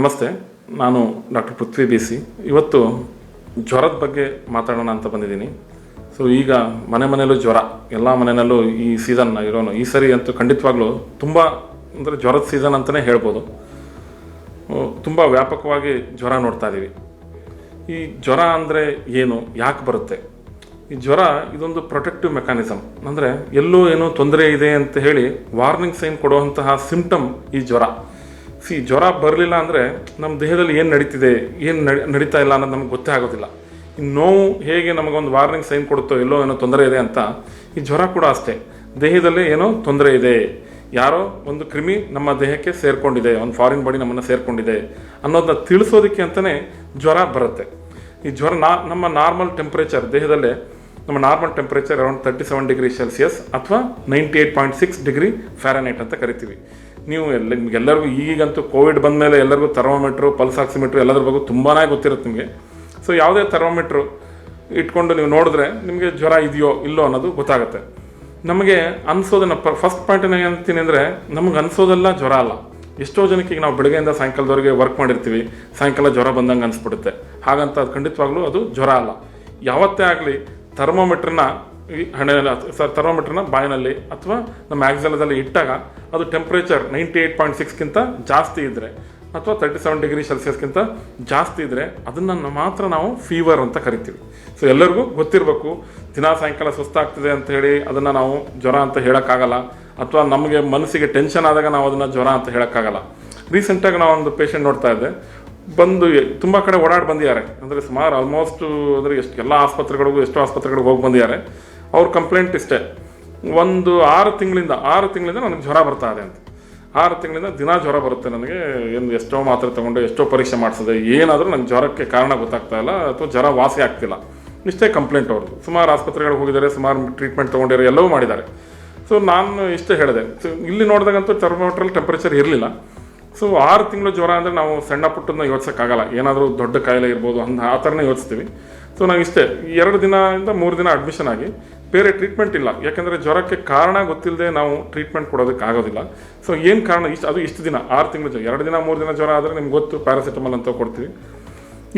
ನಮಸ್ತೆ, ನಾನು ಡಾಕ್ಟರ್ ಪೃಥ್ವಿ B C. ಇವತ್ತು ಜ್ವರದ ಬಗ್ಗೆ ಮಾತಾಡೋಣ ಅಂತ ಬಂದಿದ್ದೀನಿ. ಸೊ ಈಗ ಮನೆ ಮನೆಯಲ್ಲೂ ಜ್ವರ, ಎಲ್ಲ ಮನೆಯಲ್ಲೂ ಈ ಸೀಸನ್ ಇರೋನು. ಈ ಸರಿ ಅಂತೂ ಖಂಡಿತವಾಗ್ಲೂ ತುಂಬ, ಅಂದರೆ ಜ್ವರದ ಸೀಸನ್ ಅಂತಲೇ ಹೇಳ್ಬೋದು. ತುಂಬ ವ್ಯಾಪಕವಾಗಿ ಜ್ವರ ನೋಡ್ತಾ ಇದ್ದೀವಿ ಈ ಜ್ವರ ಅಂದರೆ ಏನು, ಯಾಕೆ ಬರುತ್ತೆ? ಈ ಜ್ವರ ಇದೊಂದು ಪ್ರೊಟೆಕ್ಟಿವ್ ಮೆಕ್ಯಾನಿಸಮ್ ಅಂದರೆ ಎಲ್ಲೋ ಏನೋ ತೊಂದರೆ ಇದೆ ಅಂತ ಹೇಳಿ ವಾರ್ನಿಂಗ್ ಸೈನ್ ಕೊಡುವಂತಹ ಸಿಂಪ್ಟಮ್ ಈ ಜ್ವರ. ಸಿ ಜ್ವರ ಬರಲಿಲ್ಲ ಅಂದರೆ ನಮ್ಮ ದೇಹದಲ್ಲಿ ಏನು ನಡೀತಿದೆ, ಏನು ನಡಿ, ನಡೀತಾ ಇಲ್ಲ ಅನ್ನೋದು ನಮ್ಗೆ ಗೊತ್ತೇ ಆಗೋದಿಲ್ಲ. ಈ ನೋವು ಹೇಗೆ ನಮಗೊಂದು ವಾರ್ನಿಂಗ್ ಸೈನ್ ಕೊಡುತ್ತೋ ಎಲ್ಲೋ ಏನೋ ತೊಂದರೆ ಇದೆ ಅಂತ ಈ ಜ್ವರ ಕೂಡ ಅಷ್ಟೇ. ದೇಹದಲ್ಲಿ ಏನೋ ತೊಂದರೆ ಇದೆ. ಯಾರೋ ಒಂದು ಕ್ರಿಮಿ ನಮ್ಮ ದೇಹಕ್ಕೆ ಸೇರಿಕೊಂಡಿದೆ, ಒಂದು ಫಾರಿನ್ ಬಾಡಿ ನಮ್ಮನ್ನು ಸೇರಿಕೊಂಡಿದೆ ಅನ್ನೋದನ್ನ ತಿಳಿಸೋದಕ್ಕೆ ಅಂತಲೇ ಜ್ವರ ಬರುತ್ತೆ. ಈ ಜ್ವರ ನಮ್ಮ ನಾರ್ಮಲ್ ಟೆಂಪ್ರೇಚರ್ ದೇಹದಲ್ಲೇ ನಮ್ಮ normal temperature around thirty seven degree celsius ಅಥವಾ ninety eight point six degree fahrenheit ಅಂತ ಕರಿತೀವಿ. ನೀವು ಎಲ್ಲ ನಿಮ್ಗೆಲ್ಲರಿಗೂ ಈಗಂತೂ ಕೋವಿಡ್ ಬಂದ ಮೇಲೆ ಎಲ್ಲರಿಗೂ ಥರ್ಮೋಮೀಟ್ರು ಪಲ್ಸ್ ಆಕ್ಸಿಮೀಟ್ರು ಎಲ್ಲದ್ರ ಬಗ್ಗೆ ತುಂಬಾ ಗೊತ್ತಿರುತ್ತೆ ನಿಮಗೆ. ಸೊ ಯಾವುದೇ ಥರ್ಮೋಮೀಟ್ರು ಇಟ್ಕೊಂಡು ನೀವು ನೋಡಿದ್ರೆ ನಿಮಗೆ ಜ್ವರ ಇದೆಯೋ ಇಲ್ಲೋ ಅನ್ನೋದು ಗೊತ್ತಾಗುತ್ತೆ. ನಮಗೆ ಅನ್ಸೋದನ್ನ ಫಸ್ಟ್ ಪಾಯಿಂಟ್ ಏನು ಅಂತೀನಿ ಅಂದರೆ ನಮಗೆ ಅನಿಸೋದೆಲ್ಲ ಜ್ವರ ಅಲ್ಲ. ಎಷ್ಟೋ ಜನಕ್ಕೆ ಈಗ ನಾವು ಬೆಳಗ್ಗೆಯಿಂದ ಸಾಯಂಕಾಲದವರೆಗೆ ವರ್ಕ್ ಮಾಡಿರ್ತೀವಿ, ಸಾಯಂಕಾಲ ಜ್ವರ ಬಂದಂಗೆ ಅನಿಸ್ಬಿಡುತ್ತೆ. ಹಾಗಂತ ಅದು ಖಂಡಿತವಾಗ್ಲೂ ಅದು ಜ್ವರ ಅಲ್ಲ. ಯಾವತ್ತೇ ಆಗಲಿ ಥರ್ಮೋಮೀಟ್ರನ್ನ ಈ ಹಣೆಯಲ್ಲಿ ಥರ್ಮೋಮೀಟ್ರನ್ನ ಬಾಯಿನಲ್ಲಿ ಅಥವಾ ನಮ್ಮ ಆಕ್ಸಲದಲ್ಲಿ ಇಟ್ಟಾಗ ಅದು ಟೆಂಪ್ರೇಚರ್ ನೈಂಟಿ ಏಯ್ಟ್ ಪಾಯಿಂಟ್ ಸಿಕ್ಸ್ಗಿಂತ ಜಾಸ್ತಿ ಇದ್ದರೆ ಅಥವಾ ತರ್ಟಿ ಸೆವೆನ್ ಡಿಗ್ರಿ ಸೆಲ್ಸಿಯಸ್ಗಿಂತ ಜಾಸ್ತಿ ಇದ್ದರೆ ಅದನ್ನು ಮಾತ್ರ ನಾವು ಫೀವರ್ ಅಂತ ಕರಿತೀವಿ. ಸೊ ಎಲ್ಲರಿಗೂ ಗೊತ್ತಿರಬೇಕು, ದಿನ ಸಾಯಂಕಾಲ ಸುಸ್ತಾಗ್ತಿದೆ ಅಂತ ಹೇಳಿ ಅದನ್ನು ನಾವು ಜ್ವರ ಅಂತ ಹೇಳೋಕ್ಕಾಗಲ್ಲ, ಅಥವಾ ನಮಗೆ ಮನಸ್ಸಿಗೆ ಟೆನ್ಷನ್ ಆದಾಗ ನಾವು ಅದನ್ನು ಜ್ವರ ಅಂತ ಹೇಳೋಕ್ಕಾಗಲ್ಲ. ರೀಸೆಂಟಾಗಿ ನಾವು ಒಂದು ಪೇಷಂಟ್ ನೋಡ್ತಾ ಇದ್ದೆ. ಬಂದು ತುಂಬ ಕಡೆ ಓಡಾಡಿ ಬಂದಿದ್ದಾರೆ. ಅಂದರೆ ಸುಮಾರು ಆಲ್ಮೋಸ್ಟ್ ಅಂದರೆ ಎಷ್ಟು ಎಲ್ಲ ಆಸ್ಪತ್ರೆಗಳಿಗೂ, ಎಷ್ಟೋ ಆಸ್ಪತ್ರೆಗಳಿಗೆ ಹೋಗಿ ಬಂದಿದ್ದಾರೆ. ಅವ್ರ ಕಂಪ್ಲೇಂಟ್ ಇಷ್ಟೇ. ಒಂದು ಆರು ತಿಂಗಳಿಂದ ಆರು ತಿಂಗಳಿಂದ ನನಗೆ ಜ್ವರ ಬರ್ತಾ ಇದೆ ಅಂತ. ಆರು ತಿಂಗಳಿಂದ ದಿನ ಜ್ವರ ಬರುತ್ತೆ ನನಗೆ. ಏನು ಎಷ್ಟೋ ಮಾತ್ರೆ ತೊಗೊಂಡು ಎಷ್ಟೋ ಪರೀಕ್ಷೆ ಮಾಡಿಸಿದೆ. ಏನಾದರೂ ನನಗೆ ಜ್ವರಕ್ಕೆ ಕಾರಣ ಗೊತ್ತಾಗ್ತಾ ಇಲ್ಲ, ಅಥವಾ ಜ್ವರ ವಾಸಿ ಆಗ್ತಿಲ್ಲ. ಇಷ್ಟೇ ಕಂಪ್ಲೇಂಟ್ ಅವ್ರದ್ದು. ಸುಮಾರು ಆಸ್ಪತ್ರೆಗಳಿಗೆ ಹೋಗಿದ್ದಾರೆ, ಸುಮಾರು ಟ್ರೀಟ್ಮೆಂಟ್ ತೊಗೊಂಡಿರೋ ಎಲ್ಲವೂ ಮಾಡಿದ್ದಾರೆ. ಸೊ ನಾನು ಇಷ್ಟೇ ಹೇಳಿದೆ. ಸೊ ಇಲ್ಲಿ ನೋಡಿದಾಗಂತೂ ಥರ್ಮೋಮೀಟ್ರಲ್ಲಿ ಟೆಂಪರೇಚರ್ ಇರಲಿಲ್ಲ. ಸೊ ಆರು ತಿಂಗಳು ಜ್ವರ ಅಂದರೆ ನಾವು ಸಣ್ಣ ಪುಟ್ಟದನ್ನ ಯೋಚಿಸೋಕ್ಕಾಗಲ್ಲ. ಏನಾದರೂ ದೊಡ್ಡ ಕಾಯಿಲೆ ಇರ್ಬೋದು ಅಂತ ಆ ಥರನೇ ಯೋಚಿಸ್ತೀವಿ. ಸೊ ನಾವು ಇಷ್ಟೇ ಎರಡು ದಿನದಿಂದ ಮೂರು ದಿನ ಅಡ್ಮಿಷನ್ ಆಗಿ ಬೇರೆ ಟ್ರೀಟ್ಮೆಂಟ್ ಇಲ್ಲ. ಯಾಕಂದರೆ ಜ್ವರಕ್ಕೆ ಕಾರಣ ಗೊತ್ತಿಲ್ಲದೆ ನಾವು ಟ್ರೀಟ್ಮೆಂಟ್ ಕೊಡೋದಕ್ಕೆ ಆಗೋದಿಲ್ಲ. ಸೊ ಏನು ಕಾರಣ? ಇಷ್ಟು, ಅದು ಇಷ್ಟು ದಿನ, ಆರು ತಿಂಗಳು ಜ್ವರ. ಎರಡು ದಿನ, ಮೂರು ದಿನ ಜ್ವರ ಆದರೆ ನಿಮ್ಗೆ ಗೊತ್ತು ಪ್ಯಾರಾಸಿಟಮಲ್ ಅಂತ ಕೊಡ್ತೀವಿ.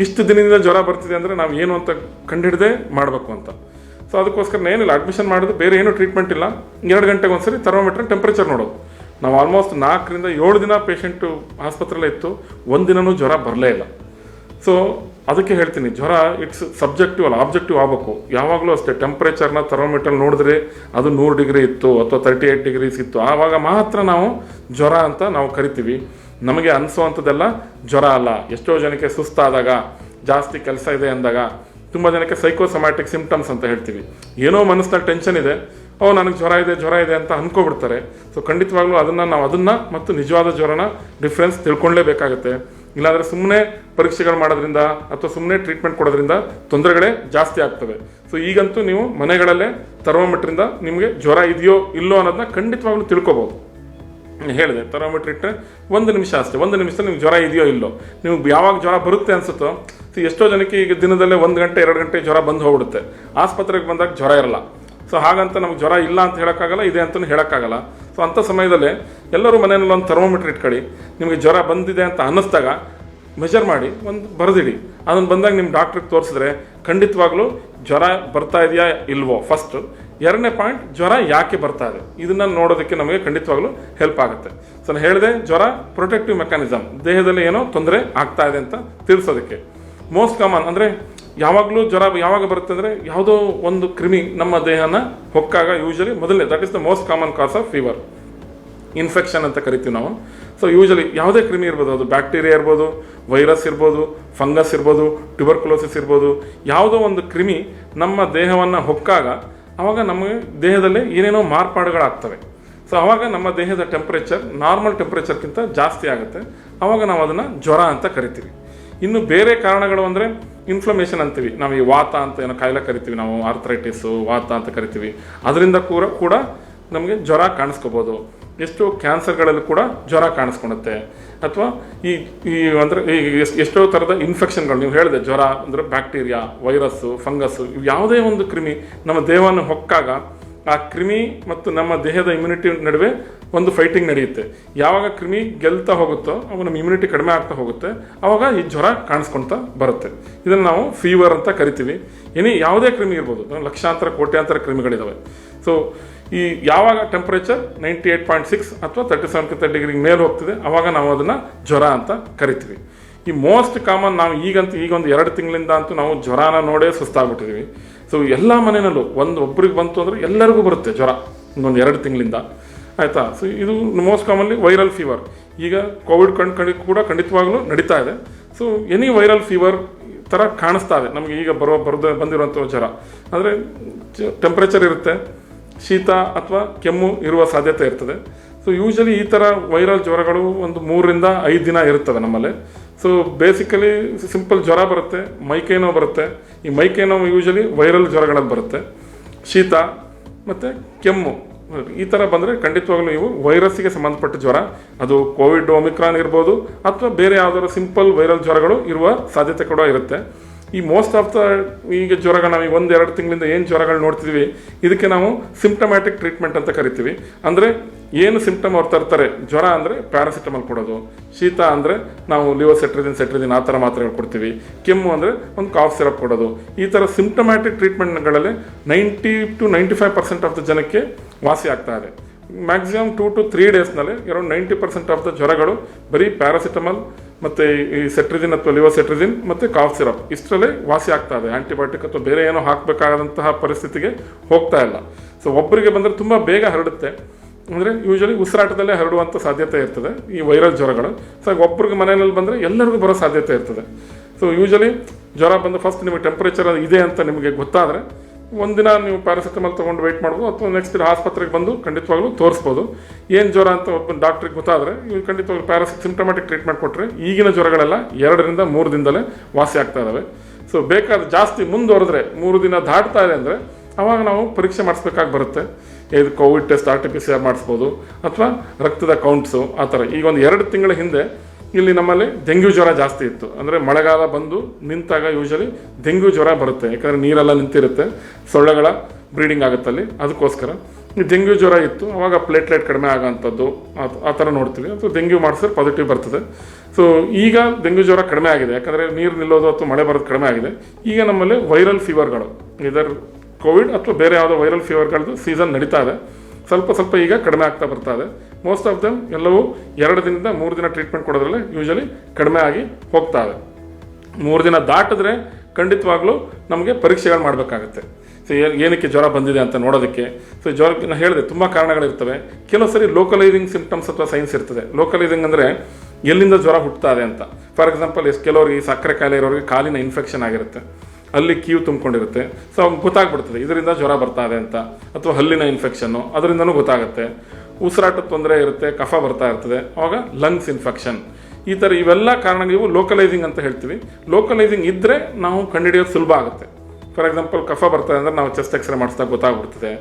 ಇಷ್ಟು ದಿನದಿಂದ ಜ್ವರ ಬರ್ತಿದೆ ಅಂದರೆ ನಾವು ಏನು ಅಂತ ಕಂಡುಹಿಡದೆ ಮಾಡಬೇಕು ಅಂತ. ಸೊ ಅದಕ್ಕೋಸ್ಕರ ಏನಿಲ್ಲ ಅಡ್ಮಿಷನ್ ಮಾಡೋದು, ಬೇರೆ ಏನು ಟ್ರೀಟ್ಮೆಂಟ್ ಇಲ್ಲ. ಎರಡು ಗಂಟೆಗೆ ಒಂದ್ಸರಿ ಥರ್ಮೋಮೀಟ್ರ್ ಟೆಂಪ್ರೇಚರ್ ನೋಡೋದು. ನಾವು ಆಲ್ಮೋಸ್ಟ್ ನಾಲ್ಕರಿಂದ ಏಳು ದಿನ ಪೇಷಂಟು ಆಸ್ಪತ್ರೆಯಲ್ಲೇ ಇತ್ತು. ಒಂದು ದಿನವೂ ಜ್ವರ ಬರಲೇ ಇಲ್ಲ. ಸೊ ಅದಕ್ಕೆ ಹೇಳ್ತೀನಿ, ಜ್ವರ ಇಟ್ಸ್ ಸಬ್ಜೆಕ್ಟಿವ್ ಅಲ್ಲ ಆಬ್ಜೆಕ್ಟಿವ್ ಆಗಬೇಕು. ಯಾವಾಗಲೂ ಅಷ್ಟೇ ಟೆಂಪ್ರೇಚರ್ನ ಥರ್ಮೋಮೀಟರ್ ನೋಡಿದ್ರೆ ಅದು ನೂರು ಡಿಗ್ರಿ ಇತ್ತು ಅಥವಾ ತರ್ಟಿ ಏಯ್ಟ್ ಡಿಗ್ರೀಸ್ ಇತ್ತು. ಆವಾಗ ಮಾತ್ರ ನಾವು ಜ್ವರ ಅಂತ ನಾವು ಕರಿತೀವಿ. ನಮಗೆ ಅನಿಸುವಂಥದ್ದೆಲ್ಲ ಜ್ವರ ಅಲ್ಲ. ಎಷ್ಟೋ ಜನಕ್ಕೆ ಸುಸ್ತಾದಾಗ, ಜಾಸ್ತಿ ಕೆಲಸ ಇದೆ ಅಂದಾಗ, ತುಂಬ ಜನಕ್ಕೆ ಸೈಕೋಸೊಮ್ಯಾಟಿಕ್ ಸಿಂಪ್ಟಮ್ಸ್ ಅಂತ ಹೇಳ್ತೀವಿ. ಏನೋ ಮನಸ್ಸಿನಲ್ಲಿ ಟೆನ್ಷನ್ ಇದೆ, ಓ, ನನಗೆ ಜ್ವರ ಇದೆ ಜ್ವರ ಇದೆ ಅಂತ ಅಂದ್ಕೊಬಿಡ್ತಾರೆ ಸೊ ಖಂಡಿತವಾಗ್ಲೂ ಅದನ್ನು ನಾವು, ಅದನ್ನು ಮತ್ತು ನಿಜವಾದ ಜ್ವರನ ಡಿಫ್ರೆನ್ಸ್ ತಿಳ್ಕೊಳ್ಳೇಬೇಕಾಗುತ್ತೆ ಇಲ್ಲಾಂದರೆ ಸುಮ್ಮನೆ ಪರೀಕ್ಷೆಗಳು ಮಾಡೋದ್ರಿಂದ ಅಥವಾ ಸುಮ್ಮನೆ ಟ್ರೀಟ್ಮೆಂಟ್ ಕೊಡೋದ್ರಿಂದ ತೊಂದರೆಗಳೇ ಜಾಸ್ತಿ ಆಗ್ತವೆ. ಸೊ ಈಗಂತೂ ನೀವು ಮನೆಗಳಲ್ಲೇ ಥರ್ಮೋಮೀಟ್ರಿಂದ ನಿಮಗೆ ಜ್ವರ ಇದೆಯೋ ಇಲ್ಲೋ ಅನ್ನೋದನ್ನ ಖಂಡಿತವಾಗ್ಲೂ ತಿಳ್ಕೊಬೋದು. ಹೇಳಿದೆ, ಥರ್ಮೋಮೀಟ್ರ್ ಇಟ್ಟರೆ ಒಂದು ನಿಮಿಷ ಅಷ್ಟೇ, ಒಂದು ನಿಮಿಷದಲ್ಲಿ ನಿಮ್ಗೆ ಜ್ವರ ಇದೆಯೋ ಇಲ್ಲೋ, ನೀವು ಯಾವಾಗ ಜ್ವರ ಬರುತ್ತೆ ಅನ್ಸುತ್ತೋ ಎಷ್ಟೋ ಜನಕ್ಕೆ ಈಗ ದಿನದಲ್ಲೇ ಒಂದು ಗಂಟೆ, ಎರಡು ಗಂಟೆ ಜ್ವರ ಬಂದು ಹೋಗ್ಬಿಡುತ್ತೆ. ಆಸ್ಪತ್ರೆಗೆ ಬಂದಾಗ ಜ್ವರ ಇರಲ್ಲ. ಸೊ ಹಾಗಂತ ನಮ್ಗೆ ಜ್ವರ ಇಲ್ಲ ಅಂತ ಹೇಳೋಕ್ಕಾಗಲ್ಲ, ಇದೆ ಅಂತಲೂ ಹೇಳೋಕ್ಕಾಗಲ್ಲ. ಸೊ ಅಂಥ ಸಮಯದಲ್ಲಿ ಎಲ್ಲರೂ ಮನೆಯಲ್ಲಿ ಒಂದು ಥರ್ಮೋಮೀಟ್ರ್ ಇಟ್ಕೊಳ್ಳಿ. ನಿಮಗೆ ಜ್ವರ ಬಂದಿದೆ ಅಂತ ಅನ್ನಿಸ್ದಾಗ ಮೆಜರ್ ಮಾಡಿ, ಒಂದು ಬರೆದಿಡಿ. ಅದನ್ನು ಬಂದಾಗ ನಿಮ್ಮ ಡಾಕ್ಟ್ರಿಗೆ ತೋರಿಸಿದ್ರೆ ಖಂಡಿತವಾಗ್ಲೂ ಜ್ವರ ಬರ್ತಾ ಇದೆಯಾ ಇಲ್ವೋ? ಫಸ್ಟ್ ಎರಡನೇ ಪಾಯಿಂಟ್ ಜ್ವರ ಯಾಕೆ ಬರ್ತಾ ಇದೆ? ಇದನ್ನ ನೋಡೋದಕ್ಕೆ ನಮಗೆ ಖಂಡಿತವಾಗ್ಲೂ ಹೆಲ್ಪ್ ಆಗುತ್ತೆ. ಸೊ ನಾನು ಹೇಳಿದೆ, ಜ್ವರ ಪ್ರೊಟೆಕ್ಟಿವ್ ಮೆಕ್ಯಾನಿಸಮ್ ದೇಹದಲ್ಲಿ ಏನೋ ತೊಂದರೆ ಆಗ್ತಾ ಇದೆ ಅಂತ ತಿಳಿಸೋದಕ್ಕೆ. ಮೋಸ್ಟ್ ಕಾಮನ್ ಅಂದರೆ ಯಾವಾಗಲೂ ಜ್ವರ ಯಾವಾಗ ಬರುತ್ತೆ ಅಂದರೆ ಯಾವುದೋ ಒಂದು ಕ್ರಿಮಿ ನಮ್ಮ ದೇಹನ ಹೊಕ್ಕಾಗ ಯೂಶಲಿ ಮೊದಲೇ that is the most common cause of fever infection ಅಂತ ಕರಿತೀವಿ ನಾವು. ಸೊ ಯೂಶಲಿ ಯಾವುದೇ ಕ್ರಿಮಿ ಇರ್ಬೋದು, ಅದು ಬ್ಯಾಕ್ಟೀರಿಯಾ ಇರ್ಬೋದು ವೈರಸ್ ಇರ್ಬೋದು ಫಂಗಸ್ ಇರ್ಬೋದು ಟ್ಯೂಬರ್ಕುಲೋಸಿಸ್ ಇರ್ಬೋದು, ಯಾವುದೋ ಒಂದು ಕ್ರಿಮಿ ನಮ್ಮ ದೇಹವನ್ನು ಹೊಕ್ಕಾಗ ಆವಾಗ ನಮಗೆ ದೇಹದಲ್ಲಿ ಏನೇನೋ ಮಾರ್ಪಾಡುಗಳಾಗ್ತವೆ. ಸೊ ಆವಾಗ ನಮ್ಮ ದೇಹದ ಟೆಂಪ್ರೇಚರ್ ನಾರ್ಮಲ್ ಟೆಂಪ್ರೇಚರ್ಗಿಂತ ಜಾಸ್ತಿ ಆಗುತ್ತೆ. ಆವಾಗ ನಾವು ಅದನ್ನು ಜ್ವರ ಅಂತ ಕರಿತೀವಿ. ಇನ್ನು ಬೇರೆ ಕಾರಣಗಳು ಅಂದರೆ ಇನ್ಫ್ಲಮೇಷನ್ ಅಂತೀವಿ. ನಾವು ಈ ವಾತ ಅಂತ ಏನೋ ಕಾಯಿಲೆ ಕರಿತೀವಿ, ನಾವು ಆರ್ಥ್ರೈಟಿಸು ವಾತ ಅಂತ ಕರಿತೀವಿ. ಅದರಿಂದ ಕೂಡ ಕೂಡ ನಮಗೆ ಜ್ವರ ಕಾಣಿಸ್ಕೋಬೋದು. ಎಷ್ಟೋ ಕ್ಯಾನ್ಸರ್ಗಳಲ್ಲೂ ಕೂಡ ಜ್ವರ ಕಾಣಿಸ್ಕೊಳುತ್ತೆ ಅಥವಾ ಈ ಈ ಅಂದರೆ ಈ ಎಷ್ಟೋ ಥರದ ಇನ್ಫೆಕ್ಷನ್ಗಳು ನೀವು ಹೇಳಿದೆ ಜ್ವರ ಅಂದರೆ ಬ್ಯಾಕ್ಟೀರಿಯಾ ವೈರಸ್ಸು ಫಂಗಸ್ಸು ಇವು ಯಾವುದೇ ಒಂದು ಕ್ರಿಮಿ ನಮ್ಮ ದೇಹವನ್ನು ಹೊಕ್ಕಾಗ ಆ ಕ್ರಿಮಿ ಮತ್ತು ನಮ್ಮ ದೇಹದ ಇಮ್ಯುನಿಟಿ ನಡುವೆ ಒಂದು ಫೈಟಿಂಗ್ ನಡೆಯುತ್ತೆ. ಯಾವಾಗ ಕ್ರಿಮಿ ಗೆಲ್ತಾ ಹೋಗುತ್ತೋ ಅವಾಗ ನಮ್ಮ ಇಮ್ಯುನಿಟಿ ಕಡಿಮೆ ಆಗ್ತಾ ಹೋಗುತ್ತೆ. ಆವಾಗ ಈ ಜ್ವರ ಕಾಣಿಸ್ಕೊಳ್ತಾ ಬರುತ್ತೆ. ಇದನ್ನು ನಾವು ಫೀವರ್ ಅಂತ ಕರಿತೀವಿ. ಎನಿ ಯಾವುದೇ ಕ್ರಿಮಿ ಇರ್ಬೋದು. ಲಕ್ಷಾಂತರ, ಕೋಟ್ಯಾಂತರ ಕ್ರಿಮಿಗಳಿದ್ದಾವೆ ಸೊ ಈ ಯಾವಾಗ temperature ninety eight point six ಅಥವಾ ತರ್ಟಿ ಸೆವೆನ್ಕಿಂತ ಡಿಗ್ರಿ ಮೇಲೆ ಹೋಗ್ತಿದೆ, ಅವಾಗ ನಾವು ಅದನ್ನು ಜ್ವರ ಅಂತ ಕರಿತೀವಿ. ಈ ಮೋಸ್ಟ್ ಕಾಮನ್ ನಾವು ಈಗಂತೂ ಈಗ ಒಂದು ಎರಡು ತಿಂಗಳಿಂದ ಅಂತೂ ನಾವು ಜ್ವರನ ನೋಡೇ ಸುಸ್ತಾಗ್ಬಿಟ್ಟಿದ್ದೀವಿ ಸೊ ಎಲ್ಲ ಮನೆಯಲ್ಲೂ ಒಂದು ಒಬ್ರಿಗೆ ಬಂತು ಅಂದರೆ ಎಲ್ಲರಿಗೂ ಬರುತ್ತೆ ಜ್ವರ. ಒಂದು ಎರಡು ತಿಂಗಳಿಂದ. ಆಯಿತಾ? ಸೊ ಇದು ಮೋಸ್ಟ್ ಕಾಮನ್ಲಿ ವೈರಲ್ ಫೀವರ್ ಈಗ ಕೋವಿಡ್ ಕಂಡು ಕಂಡು ಕೂಡ ಖಂಡಿತವಾಗ್ಲೂ ನಡೀತಾ ಇದೆ. ಸೊ ಎನಿ ವೈರಲ್ ಫೀವರ್ ಥರ ಕಾಣಿಸ್ತಾ ಇದೆ. ನಮಗೆ ಈಗ ಬರೋ ಬರದ ಬಂದಿರುವಂಥ ಜ್ವರ. ಅಂದರೆ ಟೆಂಪ್ರೇಚರ್ ಇರುತ್ತೆ. ಶೀತ ಅಥವಾ ಕೆಮ್ಮು ಇರುವ ಸಾಧ್ಯತೆ ಇರ್ತದೆ. ಸೊ ಯೂಶಲಿ ಈ ಥರ ವೈರಲ್ ಜ್ವರಗಳು ಒಂದು ಮೂರರಿಂದ ಐದು ದಿನ ಇರ್ತವೆ ನಮ್ಮಲ್ಲಿ. ಸೊ ಬೇಸಿಕಲಿ ಸಿಂಪಲ್ ಜ್ವರ ಬರುತ್ತೆ ಮೈಕೈನೋ ಬರುತ್ತೆ. ಈ ಮೈಕೈ ನೋವು ಯೂಶಲಿ ವೈರಲ್ ಜ್ವರಗಳಲ್ಲಿ ಬರುತ್ತೆ. ಶೀತ ಮತ್ತು ಕೆಮ್ಮು. ಈ ಥರ ಬಂದರೆ ಖಂಡಿತವಾಗ್ಲೂ ಇವು ವೈರಸ್ಸಿಗೆ ಸಂಬಂಧಪಟ್ಟ ಜ್ವರ. ಅದು ಕೋವಿಡ್ ಒಮಿಕ್ರಾನ್ ಇರ್ಬೋದು, ಅಥವಾ ಬೇರೆ ಯಾವ್ದಾದ್ರು ಸಿಂಪಲ್ ವೈರಲ್ ಜ್ವರಗಳು ಇರುವ ಸಾಧ್ಯತೆ ಕೂಡ ಇರುತ್ತೆ. ಈ ಮೋಸ್ಟ್ ಆಫ್ ದ ಈಗ ಜ್ವರಗಳು ನಾವು ಈಗ ಒಂದು ಎರಡು ತಿಂಗಳಿಂದ ಏನು ಜ್ವರಗಳು ನೋಡ್ತಿದ್ವಿ, ಇದಕ್ಕೆ ನಾವು ಸಿಂಪ್ಟಮ್ಯಾಟಿಕ್ ಟ್ರೀಟ್ಮೆಂಟ್ ಅಂತ ಕರಿತೀವಿ. ಅಂದರೆ ಏನು ಸಿಂಪ್ಟಮ್ ಅವ್ರು ತರ್ತಾರೆ? ಜ್ವರ ಅಂದರೆ ಪ್ಯಾರಾಸಿಟಮಲ್ ಕೊಡೋದು. ಶೀತ ಅಂದರೆ ನಾವು ಲಿವರ್ ಸೆಟ್ರಿದಿನ್ ಆ ಥರ ಮಾತ್ರೆಗಳು ಕೊಡ್ತೀವಿ. ಕೆಮ್ಮು ಅಂದರೆ ಒಂದು ಕಾಫ್ ಸಿರಪ್ ಕೊಡೋದು. ಈ ಥರ symptomatic ಟ್ರೀಟ್ಮೆಂಟ್ಗಳಲ್ಲಿ ninety two ninety five percent of the ಜನಕ್ಕೆ ವಾಸಿ ಆಗ್ತಾ ಇದೆ. Maximum two two three ಡೇಸ್ನಲ್ಲಿ around ninety percent of the ಜ್ವರಗಳು ಬರೀ ಪ್ಯಾರಾಸಿಟಮಲ್ ಮತ್ತು ಈ ಸೆಟ್ರಿಜಿನ್ ಅಥವಾ ಲಿವೋಸೆಟ್ರಿಜಿನ್ ಮತ್ತು ಕಾಫ್ ಸಿರಪ್ ಇಷ್ಟರಲ್ಲೇ ವಾಸಿ ಆಗ್ತಾ ಇದೆ. ಆಂಟಿಬಯೋಟಿಕ್ ಅಥವಾ ಬೇರೆ ಏನೋ ಹಾಕಬೇಕಾದಂತಹ ಪರಿಸ್ಥಿತಿಗೆ ಹೋಗ್ತಾ ಇಲ್ಲ. ಸೊ ಒಬ್ಬರಿಗೆ ಬಂದರೆ ತುಂಬ ಬೇಗ ಹರಡುತ್ತೆ. ಅಂದರೆ ಯೂಶಲಿ ಉಸಿರಾಟದಲ್ಲೇ ಹರಡುವಂಥ ಸಾಧ್ಯತೆ ಇರ್ತದೆ. ಈ ವೈರಲ್ ಜ್ವರಗಳು. ಸೊ ಒಬ್ಬರಿಗೆ ಮನೆಯಲ್ಲಿ ಬಂದರೆ ಎಲ್ಲರಿಗೂ ಬರೋ ಸಾಧ್ಯತೆ ಇರ್ತದೆ. ಸೊ ಯೂಶಲಿ ಜ್ವರ ಬಂದು ಫಸ್ಟ್ ನಿಮಗೆ ಟೆಂಪರೇಚರ್ ಇದೆ ಅಂತ ನಿಮಗೆ ಗೊತ್ತಾದರೆ ಒಂದಿನ ನೀವು ಪ್ಯಾರಾಸಿಟಮಲ್ ತೊಗೊಂಡು ವೆಯ್ಟ್ ಮಾಡ್ಬೋದು ಅಥವಾ ನೆಕ್ಸ್ಟ್ ದಿನ ಆಸ್ಪತ್ರೆಗೆ ಬಂದು ಖಂಡಿತವಾಗ್ಲೂ ತೋರಿಸ್ಬೋದು. ಏನು ಜ್ವರ ಅಂತ ಒಬ್ಬ ಡಾಕ್ಟ್ರಿಗೆ ಗೊತ್ತಾದರೆ ಇವ್ರು ಖಂಡಿತವಾಗ್ಲೂ ಪ್ಯಾರಾಸಿ ಸಿಂಪ್ಟಮ್ಯಾಟಿಕ್ ಟ್ರೀಟ್ಮೆಂಟ್ ಕೊಟ್ಟರೆ ಈಗಿನ ಜ್ವರಗಳೆಲ್ಲ ಎರಡರಿಂದ ಮೂರು ದಿನದಲ್ಲೇ ವಾಸಿ ಆಗ್ತಾ ಇದ್ದಾವೆ ಸೊ ಬೇಕಾದ ಜಾಸ್ತಿ ಮುಂದುವರೆದ್ರೆ ಮೂರು ದಿನ ದಾಟ್ತಾ ಇದೆ ಅಂದರೆ ಅವಾಗ ನಾವು ಪರೀಕ್ಷೆ ಮಾಡಿಸ್ಬೇಕಾಗಿ ಬರುತ್ತೆ. ಇದು covid test R T P C R ಮಾಡಿಸ್ಬೋದು ಅಥವಾ ರಕ್ತದ ಕೌಂಟ್ಸು ಆ ಥರ. ಈಗ ಒಂದು ಎರಡು ತಿಂಗಳ ಹಿಂದೆ ಇಲ್ಲಿ ನಮ್ಮಲ್ಲಿ ಡೆಂಗ್ಯೂ ಜ್ವರ ಜಾಸ್ತಿ ಇತ್ತು. ಅಂದರೆ ಮಳೆಗಾಲ ಬಂದು ನಿಂತಾಗ ಯೂಶಲಿ ಡೆಂಗ್ಯೂ ಜ್ವರ ಬರುತ್ತೆ. ಯಾಕಂದರೆ ನೀರೆಲ್ಲ ನಿಂತಿರುತ್ತೆ. ಸೊಳ್ಳೆಗಳ ಬ್ರೀಡಿಂಗ್ ಆಗುತ್ತೆ ಅಲ್ಲಿ. ಅದಕ್ಕೋಸ್ಕರ. ಡೆಂಗ್ಯೂ ಜ್ವರ ಇತ್ತು. ಆವಾಗ ಪ್ಲೇಟ್ಲೆಟ್ ಕಡಿಮೆ ಆಗೋಂಥದ್ದು ಆ ಥರ ನೋಡ್ತೀವಿ. ಅಥವಾ ಡೆಂಗ್ಯೂ ಮಾಡಿಸಿದ್ರೆ ಪಾಸಿಟಿವ್ ಬರ್ತದೆ. ಸೊ ಈಗ ಡೆಂಗ್ಯೂ ಜ್ವರ ಕಡಿಮೆ ಆಗಿದೆ. ಯಾಕಂದರೆ ನೀರು ನಿಲ್ಲೋದು ಅಥವಾ ಮಳೆ ಬರೋದು ಕಡಿಮೆ ಆಗಿದೆ. ಈಗ ನಮ್ಮಲ್ಲಿ ವೈರಲ್ ಫೀವರ್ಗಳು ಇದರ್ ಕೋವಿಡ್ ಅಥವಾ ಬೇರೆ ಯಾವುದೋ ವೈರಲ್ ಫೀವರ್ಗಳದ್ದು ಸೀಸನ್ ನಡೀತಾ ಇದೆ. ಸ್ವಲ್ಪ ಸ್ವಲ್ಪ ಈಗ ಕಡಿಮೆ ಆಗ್ತಾ ಬರ್ತಾ ಇದೆ. ಮೋಸ್ಟ್ ಆಫ್ ದಮ್ ಎಲ್ಲವೂ ಎರಡು ದಿನದಿಂದ ಮೂರು ದಿನ ಟ್ರೀಟ್ಮೆಂಟ್ ಕೊಡೋದ್ರಲ್ಲಿ ಯೂಶಲಿ ಕಡಿಮೆ ಆಗಿ ಹೋಗ್ತಾ ಇದೆ. ಮೂರು ದಿನ ದಾಟಿದ್ರೆ ಖಂಡಿತವಾಗ್ಲೂ ನಮಗೆ ಪರೀಕ್ಷೆಗಳು ಮಾಡಬೇಕಾಗುತ್ತೆ. ಸೊ ಏನ್- ಏನಕ್ಕೆ ಜ್ವರ ಬಂದಿದೆ ಅಂತ ನೋಡೋದಕ್ಕೆ. ಸೊ ಜ್ವರ ನಾನು ಹೇಳಿದೆ, ತುಂಬ ಕಾರಣಗಳಿರ್ತವೆ. ಕೆಲವು ಸರಿ ಲೋಕಲೈಸಿಂಗ್ ಸಿಂಪ್ಟಮ್ಸ್ ಅಥವಾ ಸೈನ್ಸ್ ಇರ್ತದೆ. ಲೋಕಲೈಸಿಂಗ್ ಅಂದರೆ ಎಲ್ಲಿಂದ ಜ್ವರ ಹುಟ್ಟುತ್ತಾ ಇದೆ ಅಂತ. ಫಾರ್ ಎಕ್ಸಾಂಪಲ್ ಎಷ್ಟು ಕೆಲವರಿಗೆ ಸಕ್ಕರೆ ಕಾಯಿಲೆ ಇರೋರಿಗೆ ಕಾಲಿನ ಇನ್ಫೆಕ್ಷನ್ ಆಗಿರುತ್ತೆ. ಅಲ್ಲಿ ಕ್ಯೂ ತುಂಬಿಕೊಂಡಿರುತ್ತೆ. ಸೊ ಅವ್ನಿಗೆ ಗೊತ್ತಾಗ್ಬಿಡ್ತದೆ, ಇದರಿಂದ ಜ್ವರ ಬರ್ತಾ ಇದೆ ಅಂತ. ಅಥವಾ ಹಲ್ಲಿನ ಇನ್ಫೆಕ್ಷನ್ನು ಅದರಿಂದನೂ ಗೊತ್ತಾಗುತ್ತೆ. ಉಸಿರಾಟದ ತೊಂದರೆ ಇರುತ್ತೆ, ಕಫ ಬರ್ತಾ ಇರ್ತದೆ. ಆವಾಗ ಲಂಗ್ಸ್ ಇನ್ಫೆಕ್ಷನ್ ಈ ಥರ ಇವೆಲ್ಲ ಕಾರಣಗಳು ಇವು ಲೋಕಲೈಸಿಂಗ್ ಅಂತ ಹೇಳ್ತೀವಿ. ಲೋಕಲೈಸಿಂಗ್ ಇದ್ದರೆ ನಾವು ಕಂಡುಹಿಡಿಯೋದು ಸುಲಭ ಆಗುತ್ತೆ. ಫಾರ್ ಎಕ್ಸಾಂಪಲ್ ಕಫ ಬರ್ತದೆ ಅಂದರೆ ನಾವು ಚೆಸ್ಟ್ ಎಕ್ಸ್ರೇ ಮಾಡಿಸಿದಾಗ ಗೊತ್ತಾಗ್ಬಿಡ್ತದೆ.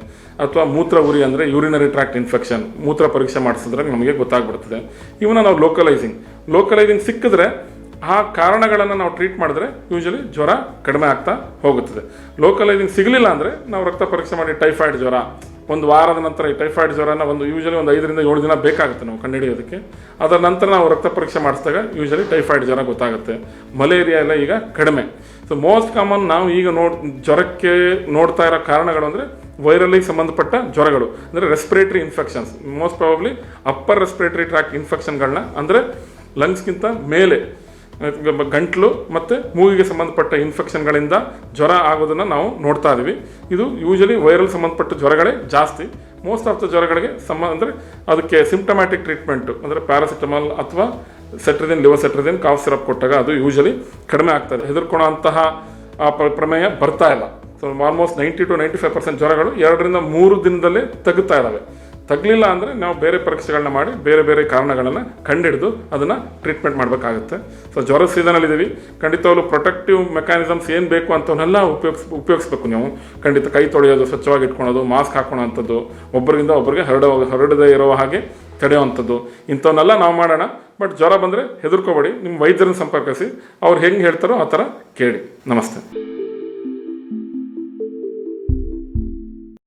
ಅಥವಾ ಮೂತ್ರ ಉರಿ ಅಂದರೆ ಯೂರಿನರಿ ಟ್ರ್ಯಾಕ್ಟ್ ಇನ್ಫೆಕ್ಷನ್ ಮೂತ್ರ ಪರೀಕ್ಷೆ ಮಾಡಿಸಿದ್ರೆ ನಮಗೆ ಗೊತ್ತಾಗ್ಬಿಡ್ತದೆ. ಇವನ್ನ ನಾವು ಲೋಕಲೈಸಿಂಗ್ ಲೋಕಲೈಸಿಂಗ್ ಸಿಕ್ಕಿದ್ರೆ ಆ ಕಾರಣಗಳನ್ನು ನಾವು ಟ್ರೀಟ್ ಮಾಡಿದ್ರೆ ಯೂಶಲಿ ಜ್ವರ ಕಡಿಮೆ ಆಗ್ತಾ ಹೋಗುತ್ತದೆ. ಲೋಕಲೈಸಿಂಗ್ ಸಿಗಲಿಲ್ಲ ಅಂದರೆ ನಾವು ರಕ್ತ ಪರೀಕ್ಷೆ ಮಾಡಿ ಟೈಫಾಯ್ಡ್ ಜ್ವರ. ಒಂದು ವಾರದ ನಂತರ ಈ ಟೈಫಾಯ್ಡ್ ಜ್ವರನ ಒಂದು ಯೂಶಲಿ ಒಂದು ಐದರಿಂದ ಏಳು ದಿನ ಬೇಕಾಗುತ್ತೆ ನಾವು ಕಂಡುಹಿಡಿಯೋದಕ್ಕೆ. ಅದರ ನಂತರ ನಾವು ರಕ್ತ ಪರೀಕ್ಷೆ ಮಾಡಿಸಿದಾಗ ಯೂಶಲಿ ಟೈಫಾಯ್ಡ್ ಜ್ವರ ಗೊತ್ತಾಗುತ್ತೆ. ಮಲೇರಿಯಾ ಎಲ್ಲ ಈಗ ಕಡಿಮೆ. ಸೊ ಮೋಸ್ಟ್ ಕಾಮನ್ ನಾವು ಈಗ ನೋಡ್, ಜ್ವರಕ್ಕೆ ನೋಡ್ತಾ ಇರೋ ಕಾರಣಗಳು ಅಂದರೆ ವೈರಲಿಗೆ ಸಂಬಂಧಪಟ್ಟ ಜ್ವರಗಳು. ಅಂದರೆ respiratory infections most probably upper respiratory tract ಇನ್ಫೆಕ್ಷನ್ಗಳನ್ನ ಅಂದರೆ ಲಂಗ್ಸ್ಗಿಂತ ಮೇಲೆ ಗಂಟ್ಲು ಮತ್ತು ಮೂಗಿಗೆ ಸಂಬಂಧಪಟ್ಟ ಇನ್ಫೆಕ್ಷನ್ಗಳಿಂದ ಜ್ವರ ಆಗೋದನ್ನು ನಾವು ನೋಡ್ತಾ ಇದ್ದೀವಿ ಇದು ಯೂಶಲಿ ವೈರಲ್ ಸಂಬಂಧಪಟ್ಟ ಜ್ವರಗಳೇ ಜಾಸ್ತಿ. ಮೋಸ್ಟ್ ಆಫ್ ದ ಜ್ವರಗಳಿಗೆ ಸಮ ಅಂದರೆ ಅದಕ್ಕೆ ಸಿಂಪ್ಟಮ್ಯಾಟಿಕ್ ಟ್ರೀಟ್ಮೆಂಟು ಅಂದರೆ ಪ್ಯಾರಾಸಿಟಮಾಲ್ ಅಥವಾ ಸೆಟ್ರಿದಿನ್ ಲಿವೋಸೆಟ್ರಿದಿನ್ ಕಾಫ್ ಸಿರಪ್ ಕೊಟ್ಟಾಗ ಅದು ಯೂಶಲಿ ಕಡಿಮೆ ಆಗ್ತದೆ ಹೆದರ್ಕೊಳ್ಳೋ ಅಂತಹ ಪ್ರಮೇಯ ಬರ್ತಾ ಇಲ್ಲ. So almost ninety two ninety five percent ಜ್ವರಗಳು ಎರಡರಿಂದ ಮೂರು ದಿನದಲ್ಲೇ ತಗ್ತಾ ಇದ್ದಾವೆ ತಗಲಿಲ್ಲ ಅಂದರೆ ನಾವು ಬೇರೆ ಪರೀಕ್ಷೆಗಳನ್ನ ಮಾಡಿ ಬೇರೆ ಬೇರೆ ಕಾರಣಗಳನ್ನು ಕಂಡಿಡಿದು ಅದನ್ನು ಟ್ರೀಟ್ಮೆಂಟ್ ಮಾಡಬೇಕಾಗುತ್ತೆ. ಸೊ ಜ್ವರ ಸೀಸನಲ್ಲಿದ್ದೀವಿ ಅವರು ಪ್ರೊಟೆಕ್ಟಿವ್ ಮೆಕ್ಯಾನಿಸಮ್ಸ್ ಏನು ಬೇಕು ಅಂತವನ್ನೆಲ್ಲ ಉಪಯೋಗಿಸ್, ಉಪಯೋಗಿಸ್ಬೇಕು ನೀವು. ಖಂಡಿತ ಕೈ ತೊಳೆಯೋದು, ಸ್ವಚ್ಛವಾಗಿ ಇಟ್ಕೊಳೋದು ಮಾಸ್ಕ್ ಹಾಕೊಳ್ಳೋವಂಥದ್ದು ಒಬ್ಬರಿಂದ ಒಬ್ಬರಿಗೆ ಹರಡೋ, ಹರಡದೇ ಇರೋ ಹಾಗೆ ತಡೆಯುವಂಥದ್ದು ಇಂಥವನ್ನೆಲ್ಲ ನಾವು ಮಾಡೋಣ. ಬಟ್ ಜ್ವರ ಬಂದರೆ ಹೆದರ್ಕೋಬೇಡಿ. ನಿಮ್ಮ ವೈದ್ಯರನ್ನು ಸಂಪರ್ಕಿಸಿ. ಅವ್ರು ಹೆಂಗೆ ಹೇಳ್ತಾರೋ ಆ ಥರ ಕೇಳಿ. ನಮಸ್ತೆ.